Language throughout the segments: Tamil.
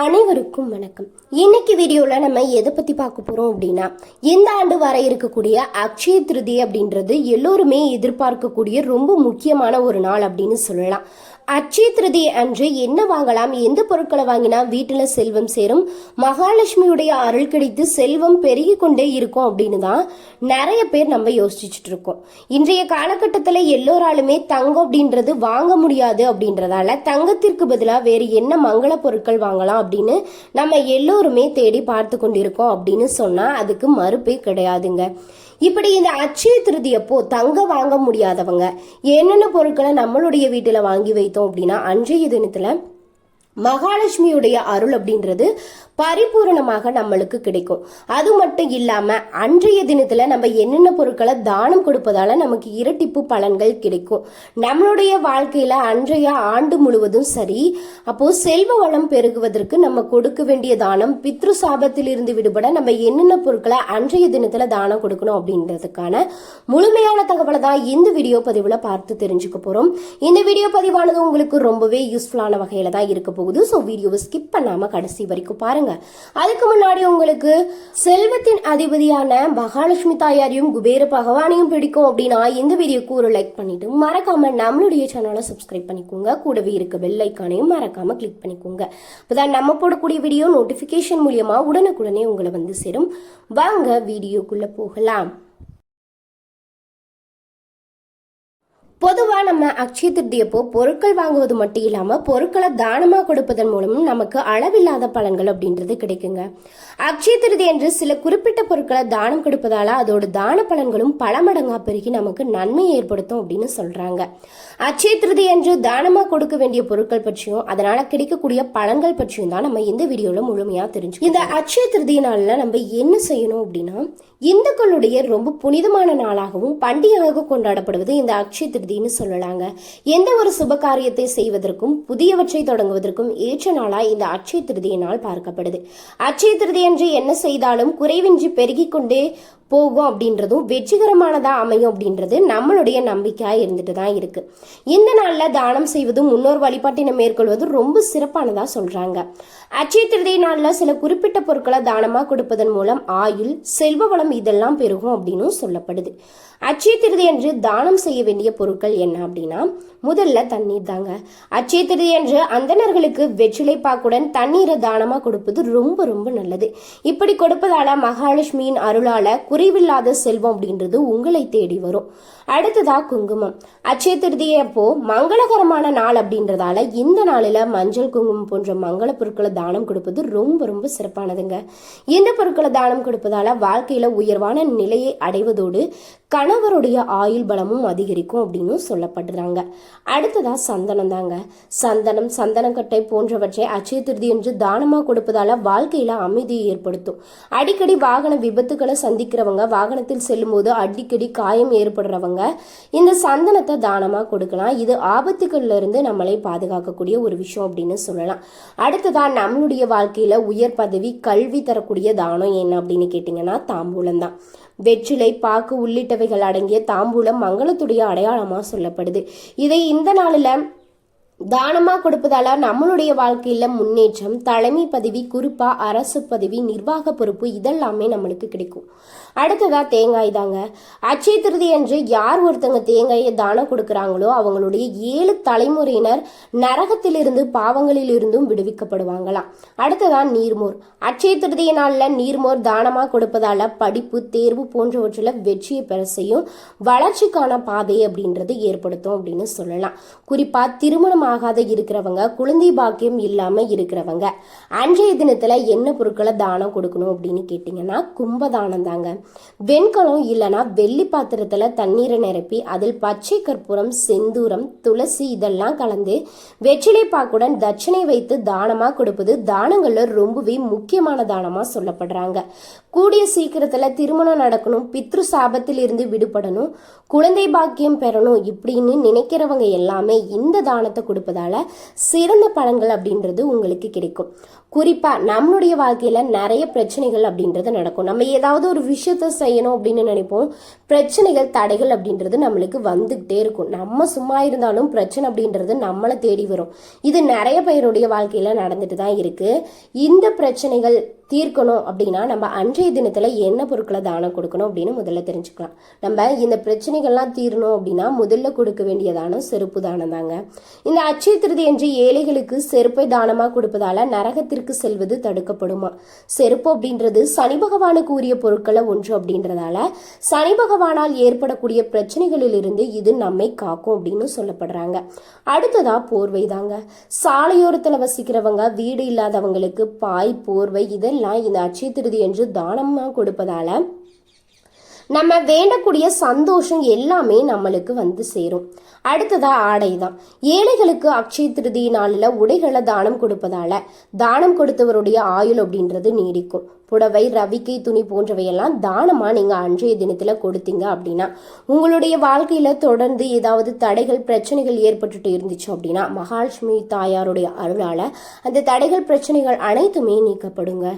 அனைவருக்கும் வணக்கம். இன்னைக்கு வீடியோவில் நம்ம எதை பற்றி பார்க்க போகிறோம் அப்படின்னா இந்த ஆண்டு வர இருக்கக்கூடிய அக்ஷய திருதி அப்படின்றது எல்லோருமே எதிர்பார்க்கக்கூடிய ரொம்ப முக்கியமான ஒரு நாள் அப்படின்னு சொல்லலாம். அட்சய திருதி அன்று என்ன வாங்கலாம் எந்த பொருட்களை வாங்கினா வீட்டில் செல்வம் சேரும் மகாலட்சுமியுடைய அருள் கிடைத்து செல்வம் பெருகி கொண்டே இருக்கும் அப்படின்னு தான் நிறைய பேர் நம்ம யோசிச்சுட்டு இருக்கோம். இன்றைய காலகட்டத்தில் எல்லோராலுமே தங்கம் அப்படின்றது வாங்க முடியாது அப்படின்றதால தங்கத்திற்கு பதிலாக வேறு என்ன மங்கள பொருட்கள் வாங்கலாம் அப்படின்னு நம்ம எல்லோருமே தேடி பார்த்து கொண்டிருக்கோம் அப்படின்னு சொன்னால் அதுக்கு மறுப்பே கிடையாதுங்க. இப்படி இந்த அட்சய திருதியப்போ தங்க வாங்க முடியாதவங்க. என்னென்ன பொருட்களை நம்மளுடைய வீட்டில் வாங்கி வைத்தோம் அப்படின்னா அன்றைய தினத்தில் மகாலட்சுமியுடைய அருள் அப்படின்றது பரிபூரணமாக நம்மளுக்கு கிடைக்கும். அது மட்டும் இல்லாம அன்றைய தினத்துல நம்ம என்னென்ன பொருட்களை தானம் கொடுப்பதால நமக்கு இரட்டிப்பு பலன்கள் கிடைக்கும். நம்மளுடைய வாழ்க்கையில அன்றைய ஆண்டு முழுவதும் சரி அப்போ செல்வ வளம் பெருகுவதற்கு நம்ம கொடுக்க வேண்டிய தானம் பித்ரு சாபத்தில் இருந்து விடுபட நம்ம என்னென்ன பொருட்களை அன்றைய தினத்துல தானம் கொடுக்கணும் அப்படின்றதுக்கான முழுமையான தகவலை தான் இந்த வீடியோ பதிவுல பார்த்து தெரிஞ்சுக்க போறோம். இந்த வீடியோ பதிவானது உங்களுக்கு ரொம்பவே யூஸ்ஃபுல்லான வகையில தான் இருக்க போகுது. ஸோ வீடியோவை ஸ்கிப் பண்ணாமல் கடைசி வரைக்கும் பாருங்க. அதுக்கு முன்னாடி உங்களுக்கு செல்வத்தின் அதிபதியான மகாலட்சுமி தாயாரையும் குபேர பகவானையும் பிடிக்கும் அப்படின்னா இந்த வீடியோக்கு ஒரு லைக் பண்ணிட்டு மறக்காம நம்மளுடைய சேனலை சப்ஸ்கிரைப் பண்ணிக்கோங்க. கூடவே இருக்க பெல் ஐக்கானையும் மறக்காம கிளிக் பண்ணிக்கோங்க. அப்போதான் நம்ம போடக்கூடிய வீடியோ நோட்டிபிகேஷன் மூலியமா உடனுக்குடனே உங்களை வந்து சேரும். வாங்க வீடியோக்குள்ள போகலாம். பொதுவாக நம்ம அக்ஷய திருதியப்போ பொருட்கள் வாங்குவது மட்டும் இல்லாமல் பொருட்களை தானமாக கொடுப்பதன் மூலமும் நமக்கு அளவில்லாத பலன்கள் அப்படின்றது கிடைக்குங்க. அக்ஷய திருதி என்று சில குறிப்பிட்ட பொருட்களை தானம் கொடுப்பதால் அதோட தான பலன்களும் பல மடங்காக பெருகி நமக்கு நன்மை ஏற்படுத்தும் அப்படின்னு சொல்கிறாங்க அக்ஷய திருதி என்று தானமாக கொடுக்க வேண்டிய பொருட்கள் பற்றியும் அதனால் கிடைக்கக்கூடிய பலன்கள் பற்றியும் தான் நம்ம இந்த வீடியோவில் முழுமையாக தெரிஞ்சு இந்த அக்ஷய திருதி நாளில் நம்ம என்ன செய்யணும் அப்படின்னா இந்துக்களுடைய ரொம்ப புனிதமான நாளாகவும் பண்டிகையாக கொண்டாடப்படுவது இந்த அக்ஷய திருதின்னு சொல்லலாங்க. எந்த ஒரு சுப காரியத்தை செய்வதற்கும் புதியவற்றை தொடங்குவதற்கும் ஏற்ற நாளாக இந்த அட்சய திருதிய நாள் பார்க்கப்படுது. அட்சய திருதியன்று என்ன செய்தாலும் குறைவின்றி பெருகிக் கொண்டே போகும் அப்படின்றதும் வெற்றிகரமானதாக அமையும் அப்படின்றது நம்மளுடைய நம்பிக்கையாக இருந்துட்டு தான் இருக்குது இந்த நாளில் தானம் செய்வதும் முன்னோர் வழிபாட்டினை மேற்கொள்வதும் ரொம்ப சிறப்பானதாக சொல்கிறாங்க அச்சய நாளில் சில குறிப்பிட்ட பொருட்களை தானமாக கொடுப்பதன் மூலம் ஆயுள் செல்வ வளம் இதெல்லாம் பெருகும் அப்படின்னு சொல்லப்படுது. அச்சய திருதி தானம் செய்ய வேண்டிய பொருட்கள் என்ன அப்படின்னா முதல்ல தண்ணீர் தாங்க. அச்சய திருதி அன்று அந்தணர்களுக்கு வெற்றிலை பாக்குடன் தண்ணீரை தானமாக கொடுப்பது ரொம்ப ரொம்ப நல்லது. இப்படி கொடுப்பதால மகாலட்சுமியின் அருளால குறைவில்லாத செல்வம் அப்படின்றது உங்களை தேடி வரும். அடுத்ததா குங்குமம். அச்சய திருதியை அப்போ மங்களகரமான நாள் அப்படின்றதால இந்த நாளில் மஞ்சள் குங்குமம் போன்ற மங்கள பொருட்களை தானம் கொடுப்பது ரொம்ப ரொம்ப சிறப்பானதுங்க. இந்த பொருட்களை தானம் கொடுப்பதால வாழ்க்கையில உயர்வான நிலையை அடைவதோடு கணவருடைய ஆயுள் பலமும் அதிகரிக்கும் அப்படின்னு சொல்லப்படுறாங்க அடுத்ததா சந்தனம் தாங்க சந்தனம் சந்தனக்கட்டை போன்றவற்றை அச்சய திருதி என்று தானமா கொடுப்பதால வாழ்க்கையில அமைதியை ஏற்படுத்தும். அடிக்கடி வாகன விபத்துக்களை சந்திக்கிறவங்க வாகனத்தில் செல்லும்போது அடிக்கடி காயம் ஏற்படுறவங்க இந்த சந்தனத்தை தானமா கொடுக்கலாம். இது ஆபத்துகள்ல இருந்து நம்மளை பாதுகாக்கக்கூடிய ஒரு விஷயம் அப்படின்னு சொல்லலாம். அடுத்ததா நம்மளுடைய வாழ்க்கையில் உயர் பதவி கல்வி தரக்கூடிய தானம் என்ன அப்படின்னு கேட்டிங்கன்னா தாம்பூலம் தான். வெற்றிலை பாக்கு உள்ளிட்டவைகள் அடங்கிய தாம்பூலம் மங்களத்துடைய அடையாளமாக சொல்லப்படுது. இதை இந்த நாளில் தானமாக கொடுப்பதால நம்மளுடைய வாழ்க்கையில் முன்னேற்றம் தலைமை பதவி குறிப்பாக அரசு பதவி நிர்வாக பொறுப்பு இதெல்லாமே நம்மளுக்கு கிடைக்கும். அடுத்ததாக தேங்காய் தாங்க. அச்சய திருதி என்று யார் ஒருத்தங்க தேங்காயை தானம் கொடுக்குறாங்களோ அவங்களுடைய ஏழு தலைமுறையினர் நரகத்திலிருந்து பாவங்களிலிருந்தும் விடுவிக்கப்படுவாங்களாம். அடுத்ததான் நீர்மோர். அச்சய திருதிய நாளில் நீர்மோர் தானமாக கொடுப்பதால படிப்பு தேர்வு போன்றவற்றில் வெற்றியை பெற செய்யும் வளர்ச்சிக்கான பாதை அப்படின்றது ஏற்படுத்தும் அப்படின்னு சொல்லலாம். குறிப்பாக திருமணம் ஆகாத இருக்கிறவங்க குழந்தை பாக்கியம் இல்லாம இருக்கிறவங்க அன்றைய தினத்துல என்ன பொருட்களை தானம் கொடுக்கணும் அப்படின்னு கேட்டிங்கன்னா கும்பதானம் தாங்க வெண்கலம் இல்லைன்னா வெள்ளி பாத்திரத்துல தண்ணீரை நிரப்பி அதில் பச்சை கற்பூரம் செந்தூரம் துளசி இதெல்லாம் கலந்து வெற்றிலை பாக்குடன் தட்சணை வைத்து தானமா கொடுப்பது தானங்கள்ல ரொம்பவே முக்கியமான தானமா சொல்லப்படுறாங்க. கூடிய சீக்கிரத்துல திருமணம் நடக்கணும் பித்ரு சாபத்தில் இருந்து விடுபடணும் குழந்தை பாக்கியம் பெறணும் இப்படின்னு நினைக்கிறவங்க எல்லாமே இந்த தானத்தை கொடுப்பதால சிறந்த பலன்கள் அப்படின்றது உங்களுக்கு கிடைக்கும். குறிப்பாக நம்மளுடைய வாழ்க்கையில் நிறைய பிரச்சனைகள் அப்படின்றது நடக்கும். நம்ம ஏதாவது ஒரு விஷயத்த செய்யணும் அப்படின்னு நினைப்போம். பிரச்சனைகள் தடைகள் அப்படின்றது நம்மளுக்கு வந்துகிட்டே இருக்கும். நம்ம சும்மா இருந்தாலும் பிரச்சனை அப்படின்றது நம்மளை தேடி வரும். இது நிறைய பேருடைய வாழ்க்கையில் நடந்துட்டு தான் இருக்குது இந்த பிரச்சனைகள் தீர்க்கணும் அப்படின்னா நம்ம அன்றைய தினத்தில் என்ன பொருட்களை தானம் கொடுக்கணும் அப்படின்னு முதல்ல தெரிஞ்சுக்கலாம். நம்ம இந்த பிரச்சனைகள்லாம் தீரணும் அப்படின்னா முதல்ல கொடுக்க வேண்டிய தானம் செருப்பு தானம் தாங்க இந்த அச்சய திருதி என்று ஏழைகளுக்கு செருப்பை தானமாக கொடுப்பதால நரகத்திற்கு செல்வது தடுக்கப்படுமா? செருப்பு அப்படின்றது சனி பகவானுக்கு உரிய பொருட்களை ஒன்று அப்படின்றதால சனி பகவானால் ஏற்படக்கூடிய பிரச்சனைகளிலிருந்து இது நம்மை காக்கும் அப்படின்னு சொல்லப்படுறாங்க. அடுத்ததா போர்வை தாங்க. சாலையோரத்துல வசிக்கிறவங்க வீடு இல்லாதவங்களுக்கு பாய் போர்வை இதெல்லாம் இந்த அச்சய திருதி என்று தானமாக கொடுப்பதால நம்ம வேண்டக்கூடிய சந்தோஷம் எல்லாமே நம்மளுக்கு வந்து சேரும். அடுத்ததா ஆடை தான் ஏழைகளுக்கு அக்ஷய திருதி நாளில் உடைகளை தானம் கொடுப்பதால தானம் கொடுத்தவருடைய ஆயுள் அப்படின்றது நீடிக்கும். புடவை ரவிக்கை துணி போன்றவையெல்லாம் தானமாக நீங்கள் அன்றைய தினத்தில் கொடுத்தீங்க அப்படின்னா உங்களுடைய வாழ்க்கையில் தொடர்ந்து ஏதாவது தடைகள் பிரச்சனைகள் ஏற்பட்டுட்டு இருந்துச்சு அப்படின்னா மகாலட்சுமி தாயாருடைய அருளால் அந்த தடைகள் பிரச்சனைகள் அனைத்துமே நீக்கப்படுங்க.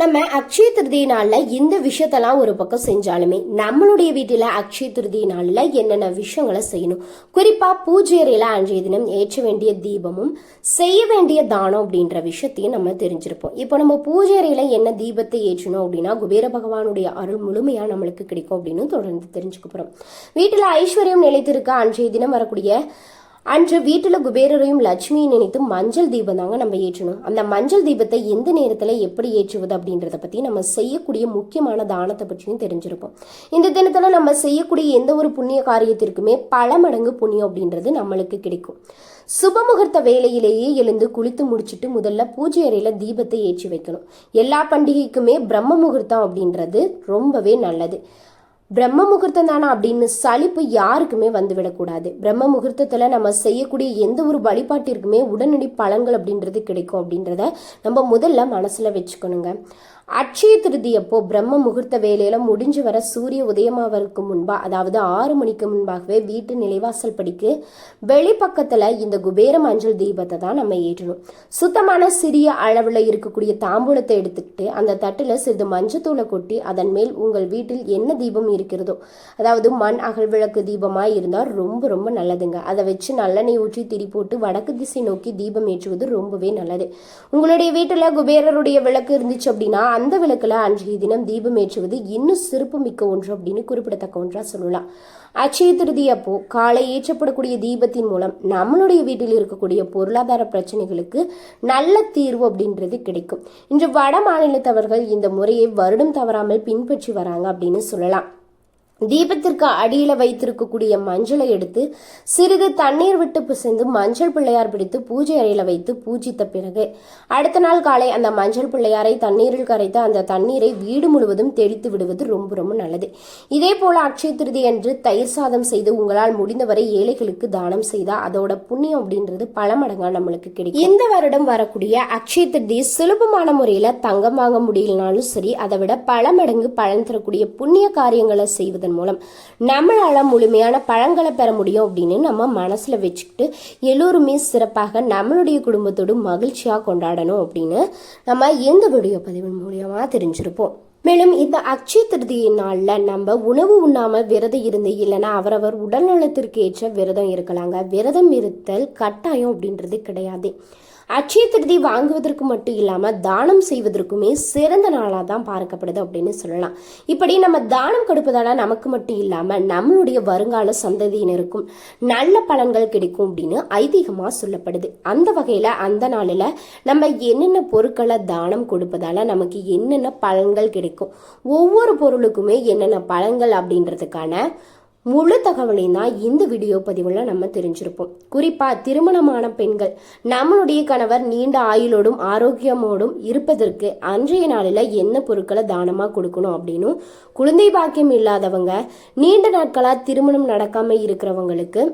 நம்ம அக்ஷய திருதி நாளில் இந்த விஷயத்தெல்லாம் ஒரு பக்கம் செஞ்சாலுமே நம்மளுடைய வீட்டில் அக்ஷய திருதி நாளில் என்னென்ன விஷயங்களை செய்யணும்? குறிப்பாக பூஜை அறையில் அன்றைய தினம் ஏற்ற வேண்டிய தீபமும் செய்ய வேண்டிய தானம் அப்படின்ற விஷயத்தையும் நம்ம தெரிஞ்சிருப்போம். இப்போ நம்ம பூஜை அறையில் என்ன தீபத்தை ஏற்றணும் அப்படின்னா குபேர பகவானுடைய அருள் முழுமையாக நம்மளுக்கு கிடைக்கும் அப்படின்னு தொடர்ந்து தெரிஞ்சுக்க போகிறோம் வீட்டில் ஐஸ்வர்யம் நிலைத்திருக்க அன்றைய தினம் வரக்கூடிய அன்று வீட்டில் குபேரரையும் லட்சுமியை நினைத்து மஞ்சள் தீபம் தாங்க நம்ம ஏற்றணும். அந்த மஞ்சள் தீபத்தை எந்த நேரத்தில் எப்படி ஏற்றுவது அப்படின்றத பற்றி நம்ம செய்யக்கூடிய முக்கியமான தானத்தை பற்றியும் தெரிஞ்சிருப்போம். இந்த தினத்தில் நம்ம செய்யக்கூடிய எந்த ஒரு புண்ணிய காரியத்திற்குமே பல மடங்கு புண்ணியம் அப்படின்றது நம்மளுக்கு கிடைக்கும். சுபமுகூர்த்த வேலையிலேயே எழுந்து குளித்து முடிச்சுட்டு முதல்ல பூஜை அறையில் தீபத்தை ஏற்றி வைக்கணும். எல்லா பண்டிகைக்குமே பிரம்ம முகூர்த்தம் அப்படின்றது ரொம்பவே நல்லது. பிரம்ம முகூர்த்தம் தானா அப்படின்னு சலிப்பு யாருக்குமே வந்துவிடக்கூடாது. பிரம்ம முகூர்த்தத்தில் நம்ம செய்யக்கூடிய எந்த ஒரு வழிபாட்டிற்குமே உடனடி பலன்கள் அப்படின்றது கிடைக்கும் அப்படின்றத நம்ம முதல்ல மனசில் வச்சுக்கணுங்க. அட்சய திருதி அப்போ பிரம்ம முகூர்த்த வேலையில முடிஞ்சு வர சூரிய உதயமாவதற்கு முன்பா அதாவது ஆறு மணிக்கு முன்பாகவே வீட்டு நிலைவாசல் படிக்கு வெளிப்பக்கத்துல இந்த குபேர மஞ்சள் தீபத்தை தான் நம்ம ஏற்றணும். சுத்தமான சிறிய அளவுல இருக்கக்கூடிய தாம்பூலத்தை எடுத்துக்கிட்டு அந்த தட்டுல சிறிது மஞ்சத்தூளை கொட்டி அதன் மேல் உங்கள் வீட்டில் என்ன தீபம் இருக்கிறதோ அதாவது மண் அகல் விளக்கு தீபமா இருந்தால் ரொம்ப ரொம்ப நல்லதுங்க. அதை வச்சு நல்லெண்ணெய் ஊற்றி திரி போட்டு வடக்கு திசை நோக்கி தீபம் ஏற்றுவது ரொம்பவே நல்லது. உங்களுடைய வீட்டுல குபேரருடைய விளக்கு இருந்துச்சு அப்படின்னா அந்த விளக்கில் அன்றைய தினம் தீபம் ஏற்றுவது இன்னும் சிறப்பு மிக்க ஒன்று அப்படின்னு குறிப்பிடத்தக்க ஒன்றாக சொல்லலாம். அச்சய திருதி அப்போ காலை ஏற்றப்படக்கூடிய தீபத்தின் மூலம் நம்மளுடைய வீட்டில் இருக்கக்கூடிய பொருளாதார பிரச்சனைகளுக்கு நல்ல தீர்வு அப்படின்றது கிடைக்கும். இன்று வட மாநிலத்தவர்கள் இந்த முறையை வருடம் தவறாமல் பின்பற்றி வராங்க அப்படின்னு சொல்லலாம். தீபத்திற்கு அடியில வைத்திருக்கக்கூடிய மஞ்சளை எடுத்து சிறிது தண்ணீர் விட்டு பிசைந்து மஞ்சள் பிள்ளையார் பிடித்து பூஜை அறையில வைத்து பூஜித்த பிறகு அடுத்த நாள் காலை அந்த மஞ்சள் பிள்ளையாரை தண்ணீரில் கரைத்து அந்த தண்ணீரை வீடு முழுவதும் தெளித்து விடுவது ரொம்ப ரொம்ப நல்லது. இதே போல அக்ஷய திருதி என்று தயிர் சாதம் செய்து உங்களால் முடிந்தவரை ஏழைகளுக்கு தானம் செய்தா அதோட புண்ணியம் அப்படின்றது பல மடங்கா நம்மளுக்கு கிடைக்கும். இந்த வருடம் வரக்கூடிய அக்ஷய திருதி சுலபமான முறையில தங்கம் வாங்க முடியலனாலும் சரி அதை விட பல மடங்கு பலன் தரக்கூடிய புண்ணிய காரியங்களை செய்வதன் செய்வதன் மூலம் நம்மளால முழுமையான பழங்களை பெற முடியும் அப்படின்னு நம்ம மனசுல வச்சுக்கிட்டு எல்லோருமே சிறப்பாக நம்மளுடைய குடும்பத்தோடு மகிழ்ச்சியாக கொண்டாடணும் அப்படின்னு நம்ம எந்த வீடியோ பதிவு மூலியமா தெரிஞ்சிருப்போம். மேலும் இந்த அக்ஷய திருதியை நாளில் நம்ம உணவு உண்ணாம விரதம் இருந்து இல்லைன்னா அவரவர் உடல் நலத்திற்கு ஏற்ற விரதம் இருக்கலாங்க. விரதம் இருத்தல் கட்டாயம் அப்படின்றது கிடையாது. அட்சய திருதி வாங்குவதற்கு மட்டும் இல்லாமல் தானம் செய்வதற்குமே சிறந்த நாளாக தான் பார்க்கப்படுது அப்படின்னு சொல்லலாம். இப்படி நம்ம தானம் கொடுப்பதால நமக்கு மட்டும் இல்லாமல் நம்மளுடைய வருங்கால சந்ததியினருக்கும் நல்ல பலன்கள் கிடைக்கும் அப்படின்னு ஐதீகமாக சொல்லப்படுது. அந்த வகையில் அந்த நாளில் நம்ம என்னென்ன பொருட்களை தானம் கொடுப்பதால நமக்கு என்னென்ன பலன்கள் கிடைக்கும் ஒவ்வொரு பொருளுக்குமே என்னென்ன பலன்கள் அப்படின்றதுக்கான முழு தகவலையும் தான் இந்த வீடியோ பதிவில் நம்ம தெரிஞ்சிருப்போம். குறிப்பாக திருமணமான பெண்கள் நம்மளுடைய கணவர் நீண்ட ஆயுளோடும் ஆரோக்கியமோடும் இருப்பதற்கு அன்றைய நாளில் என்ன பொருட்களை தானமாக கொடுக்கணும் அப்படின்னு குழந்தை பாக்கியம் இல்லாதவங்க நீண்ட நாட்களாக திருமணம் நடக்காமல் இருக்கிறவங்களுக்கு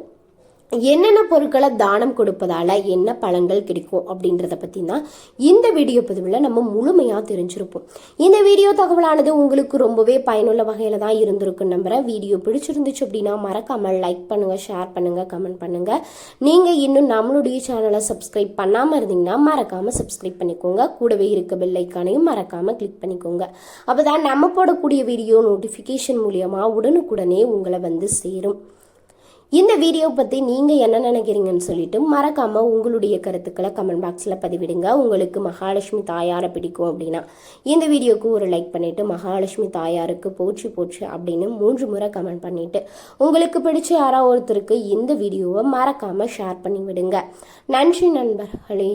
என்னென்ன பொருட்களை தானம் கொடுப்பதால் என்ன பலன்கள் கிடைக்கும் அப்படின்றத பற்றி தான் இந்த வீடியோ பதிவில் நம்ம முழுமையாக தெரிஞ்சிருப்போம். இந்த வீடியோ தகவலானது உங்களுக்கு ரொம்பவே பயனுள்ள வகையில் தான் இருந்திருக்குன்னு நம்புகிறேன் வீடியோ பிடிச்சிருந்துச்சு அப்படின்னா மறக்காமல் லைக் பண்ணுங்கள் ஷேர் பண்ணுங்கள் கமெண்ட் பண்ணுங்கள் நீங்கள் இன்னும் நம்மளுடைய சேனலை சப்ஸ்கிரைப் பண்ணாமல் இருந்தீங்கன்னா மறக்காமல் சப்ஸ்கிரைப் பண்ணிக்கோங்க. கூடவே இருக்க பெல்லைக்கானையும் மறக்காமல் கிளிக் பண்ணிக்கோங்க. அப்போ தான் நம்ம போடக்கூடிய வீடியோ நோட்டிஃபிகேஷன் மூலியமாக உடனுக்குடனே உங்களை வந்து சேரும். இந்த வீடியோ பற்றி நீங்கள் என்ன நினைக்கிறீங்கன்னு சொல்லிட்டு மறக்காமல் உங்களுடைய கருத்துக்களை கமெண்ட் பாக்ஸில் பதிவிடுங்க. உங்களுக்கு மகாலட்சுமி தாயாரை பிடிக்கும் அப்படின்னா இந்த வீடியோக்கு ஒரு லைக் பண்ணிவிட்டு மகாலட்சுமி தாயாருக்கு போச்சு போச்சு அப்படின்னு மூன்று முறை கமெண்ட் பண்ணிவிட்டு உங்களுக்கு பிடிச்ச யாரோ ஒருத்தருக்கு இந்த வீடியோவை மறக்காமல் ஷேர் பண்ணி விடுங்க. நன்றி நண்பர்களே.